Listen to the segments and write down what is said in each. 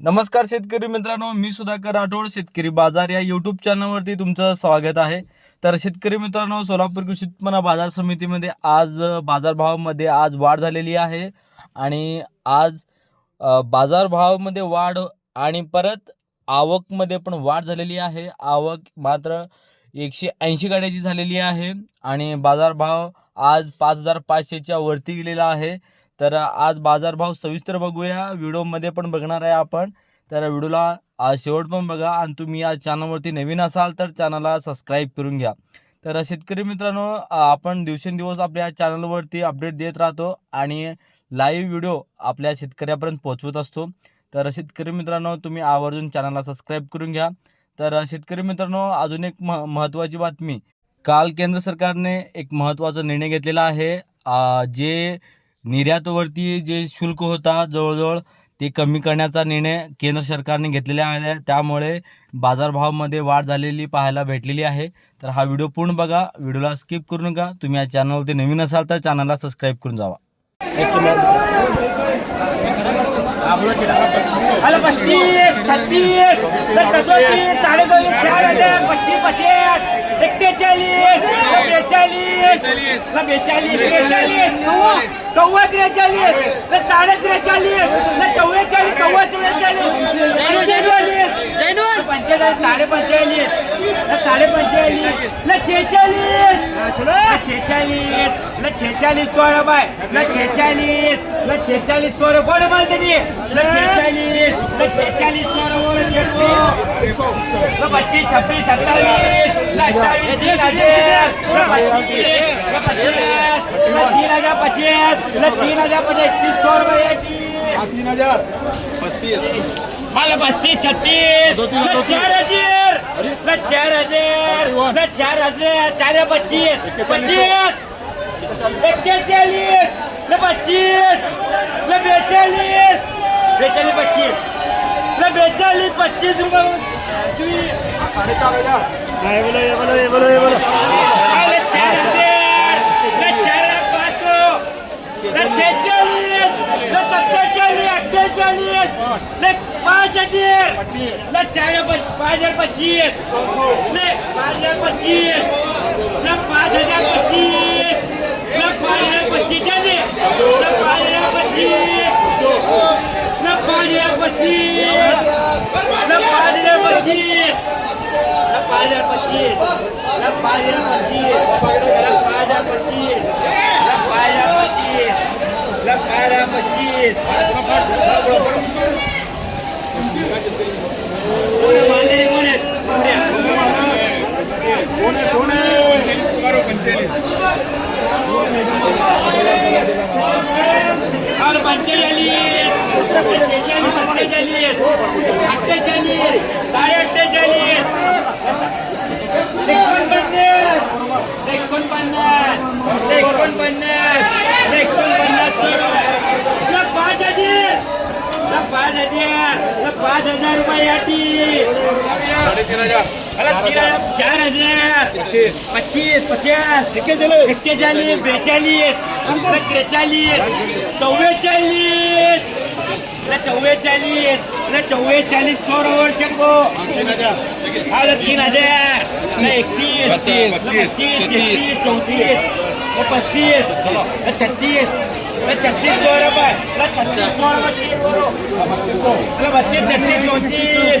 नमस्कार शेतकरी मित्रांनो मी सुधाकर राठोड शेतकरी बाजार या यूट्यूब चॅनलवरती तुमचं स्वागत आहे. तर शेतकरी मित्रांनो सोलापूर कृषी उत्पन्न बाजार समितीमध्ये आज बाजारभावामध्ये आज वाढ झालेली आहे आणि आज बाजारभावामध्ये वाढ आणि परत आवकमध्ये पण वाढ झालेली आहे. आवक मात्र एकशे ऐंशी गाड्याची झालेली आहे आणि बाजारभाव आज पाच हजार पाचशेच्या वरती गेलेला आहे. तर आज बाजारभाव सविस्तर बघूया. व्हिडिओमध्ये पण बघणार आहे आपण. तर व्हिडिओला शेवट पण बघा. आणि तुम्ही या चॅनलवरती नवीन असाल तर चॅनलला सबस्क्राईब करून घ्या. तर शेतकरी मित्रांनो आपण दिवसेंदिवस आपल्या चॅनलवरती अपडेट देत राहतो आणि लाईव्ह व्हिडिओ आपल्या शेतकऱ्यापर्यंत पोहोचवत असतो. तर शेतकरी मित्रांनो तुम्ही आवर्जून चॅनलला सबस्क्राईब करून घ्या. तर शेतकरी मित्रांनो अजून एक मह महत्त्वाची बातमी. काल केंद्र सरकारने एक महत्त्वाचा निर्णय घेतलेला आहे. जे निर्यातवरती जे शुल्क होता जवळजवळ ते कमी करण्याचा निर्णय केंद्र सरकारने घेतलेला आहे. त्यामुळे बाजारभावामध्ये वाढ झालेली पाहायला भेटलेली आहे. तर हा व्हिडिओ पूर्ण बघा. व्हिडिओला स्किप करू नका. तुम्ही या चॅनलवरती नवीन असाल तर चॅनलला सबस्क्राईब करून जावा. त्रेचाळीस बेचाळीस बेचाळीस. त्रेचाळीस नव्वद त्रेचाळीस ना पच्चीस छब्बीस सत्ताईस तीन हज़ार पच्चीस। ना तीन हज़ार पच्चीस। हाँ, तीन हज़ार। पच्चीस। मला पस्तीस छत्तीस. चार हजार. न चार हजार. न चार हजार. चार पच्चीस. पच्चीस. एक्केचाळीस. न पच्चीस. न बेचाळीस. बेचाळीस पच्चीस. न बेचाळीस पच्चीस रुपये अरे चार हजार न चार पाच न छेचाळीस न सत्तेचाळीस अठ्ठेचाळीस न पाच हजार न चार पच- पाच हजार पच्चीस न पाच हजार पच्चीस न पाच हजार पच्चीस न पाच हजार पच्चीस झाले न पाच हजार पच्चीस न पाच हजार पच्चीस न पाच हजार पच्चीस न पाच हजार पच्चीस न पाच हजार पच्चीस न पाच हजार पच्चीस न पाच हजार पच्चीस न पाच हजार पच्चीस कोण आहे मानलेले कोण आहेत? कोण आहे? और पंचेचाळीस सत्तेचाळीस अठ्ठेचाळीस साडे अठ्ठेचाळीस एकोणपन्नास एकोणपन्नास एकोणपन्नास एकोणपन्नास पाच हजार न पाच हजार पाच हजार रुपये चार हज़ार पच्चीस। पचास। इक्केचालीस बेचालीस। त्रेचालीस। चौवेचालीस चौवेचालीस चौवेचालीस करोड़ तीन हज़ार पच्चीस चौतीस छत्तीस छत्तीस सौ रुपये छत्तीस सौ छत्तीस चौंतीस।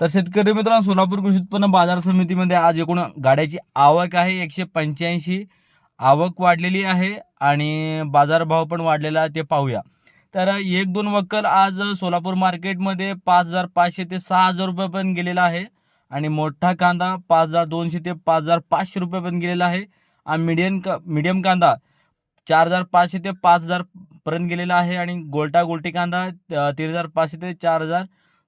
तर शेतकरी मित्रांनो सोलापूर कृषी उत्पन्न बाजार समितीमध्ये आज एकूण गाड्याची आवक आहे. एकशे पंच्याऐंशी आवक वाढलेली आहे आणि बाजारभाव पण वाढलेला आहे ते पाहूया. तर एक दोन वक्कल आज सोलापूर मार्केटमध्ये पाच हजार पाचशे ते सहा हजार रुपयापर्यंत गेलेला आहे आणि मोठा कांदा पाच हजार दोनशे ते पाच हजार पाचशे रुपयापर्यंत गेलेला आहे. आणि मीडियम का मीडियम कांदा चार हजार पाचशे ते पाच हजारपर्यंत गेलेला आहे आणि गोलटा गोलटी कांदा तीन हजार पाचशे ते चार हजार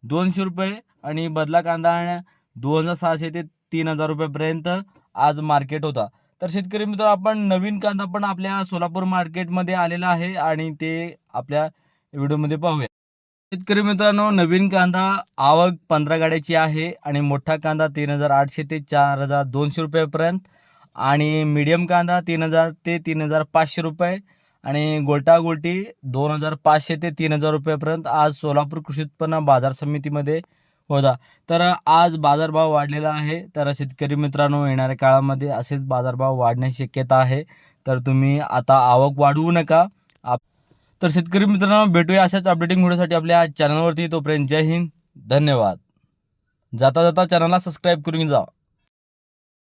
दोनशे रुपये आणि बदला कांदा दोन हजार सहाशे ते तीन हजार रुपयापर्यंत आज मार्केट होता. तर शेतकरी मित्र आपण नवीन कांदा पण आपल्या सोलापूर मार्केटमध्ये आलेला आहे आणि ते आपल्या व्हिडिओमध्ये पाहूया. शेतकरी मित्रांनो नवीन कांदा आवक पंधरा गाड्याची आहे आणि मोठा कांदा तीन हजार आठशे ते चार हजार दोनशे रुपयापर्यंत आणि मीडियम कांदा तीन हजार ते तीन हजार पाचशे रुपये. आणि गोलटागोलटी दोन हजार पाचशे ते तीन हजार रुपयापर्यंत आज सोलापूर कृषी उत्पन्न बाजार समितीमध्ये होता. तर आज बाजारभाव वाढलेला आहे. तर शेतकरी मित्रांनो येणाऱ्या काळामध्ये असेच बाजारभाव वाढण्याची शक्यता आहे. तर तुम्ही आता आवक वाढवू नका. आप तर शेतकरी मित्रांनो भेटूया अशाच अपडेटिंग व्हिडिओसाठी आपल्या चॅनलवरती तोपर्यंत जय हिंद. धन्यवाद. जाता जाता चॅनलला सबस्क्राईब करून जा